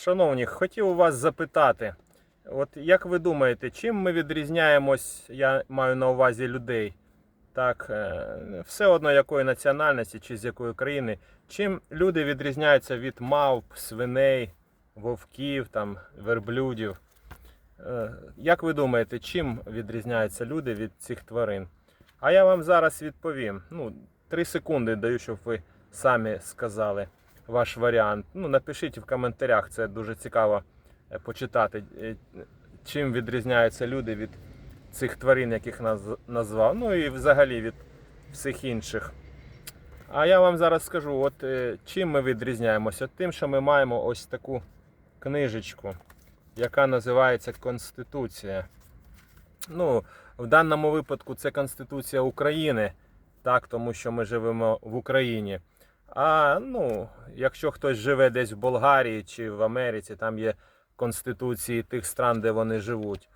Шановні, хотів у вас запитати, от як ви думаєте, чим ми відрізняємось, я маю на увазі людей, так, е, все одно якої національності чи з якої країни, чим люди відрізняються від мавп, свиней, вовків, там, верблюдів? Е, Як ви думаєте, чим відрізняються люди від цих тварин? А я вам зараз відповім. Ну, три секунди даю, щоб ви самі сказали ваш варіант. Ну, напишіть в коментарях, це дуже цікаво е, почитати, е, чим відрізняються люди від цих тварин, яких наз- назвав. Ну і взагалі від всіх інших. А я вам зараз скажу, от е, чим ми відрізняємося? Тим, що ми маємо ось таку книжечку, яка називається Конституція. Ну, в даному випадку це Конституція України, так, тому що ми живемо в Україні. А ну, якщо хтось живе десь в Болгарії чи в Америці, там є конституції тих стран, де вони живуть.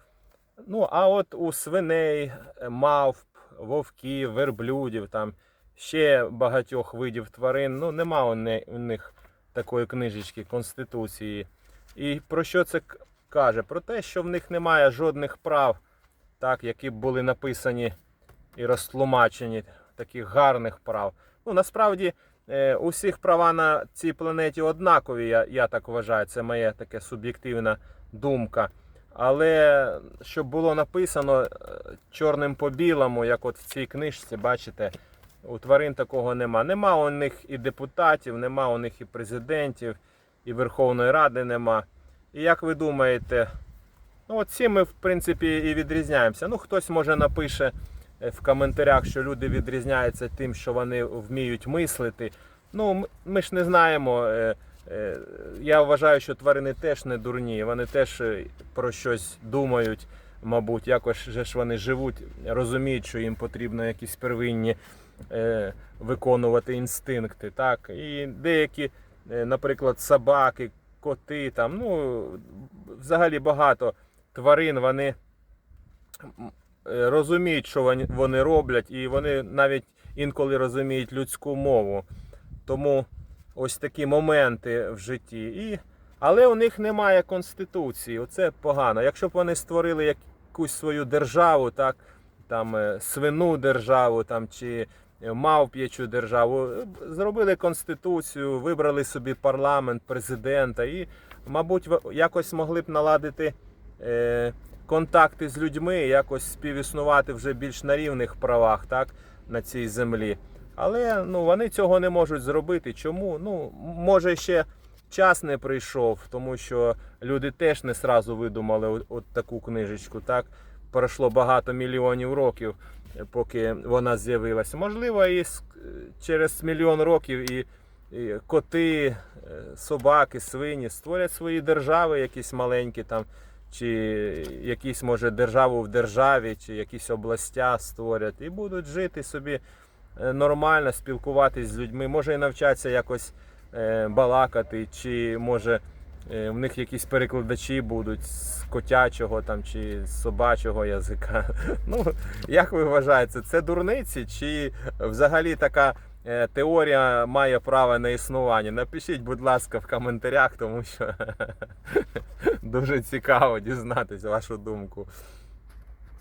Ну, а от у свиней, мавп, вовків, верблюдів, там ще багатьох видів тварин, ну нема у них такої книжечки Конституції. І про що це каже? Про те, що в них немає жодних прав, так, які б були написані і розтлумачені, таких гарних прав. Ну, насправді, усіх права на цій планеті однакові, я, я так вважаю, це моя така суб'єктивна думка. Але щоб було написано е, чорним по білому, як от в цій книжці, бачите, у тварин такого нема. Нема у них і депутатів, нема у них і президентів, і Верховної Ради нема. І як ви думаєте, ну от цим ми в принципі і відрізняємося. Ну, хтось може напише е, в коментарях, що люди відрізняються тим, що вони вміють мислити. Ну, ми ж не знаємо. е, е, Я вважаю, що тварини теж не дурні, вони теж е, про щось думають, мабуть, якось же ж вони живуть, розуміють, що їм потрібно якісь первинні е, виконувати інстинкти. Так? І деякі, е, наприклад, собаки, коти, там, ну, взагалі багато тварин, вони е, розуміють, що вони- роблять, і вони навіть інколи розуміють людську мову. Тому ось такі моменти в житті. І... Але у них немає конституції. Оце погано. Якщо б вони створили якусь свою державу, так, там е, свину державу там, чи е, мавп'ячу державу, е, зробили конституцію, вибрали собі парламент, президента і, мабуть, якось могли б наладити е, контакти з людьми, якось співіснувати вже більш на рівних правах так, на цій землі. Але ну, вони цього не можуть зробити. Чому? Ну, може ще час не прийшов, тому що люди теж не сразу видумали от, таку книжечку. Так? Пройшло багато мільйонів років, поки вона з'явилася. Можливо, і через мільйон років і, і коти, е, собаки, свині створять свої держави, якісь маленькі там, чи якісь, може, державу в державі, чи якісь областя створять, і будуть жити собі е, нормально, спілкуватись з людьми, може і навчатися якось е, балакати, чи може е, в них якісь перекладачі будуть з котячого там, чи з собачого язика. Ну, як ви вважаєте, це дурниці, чи взагалі така теорія має право на існування? Напишіть, будь ласка, в коментарях, тому що дуже цікаво дізнатися вашу думку.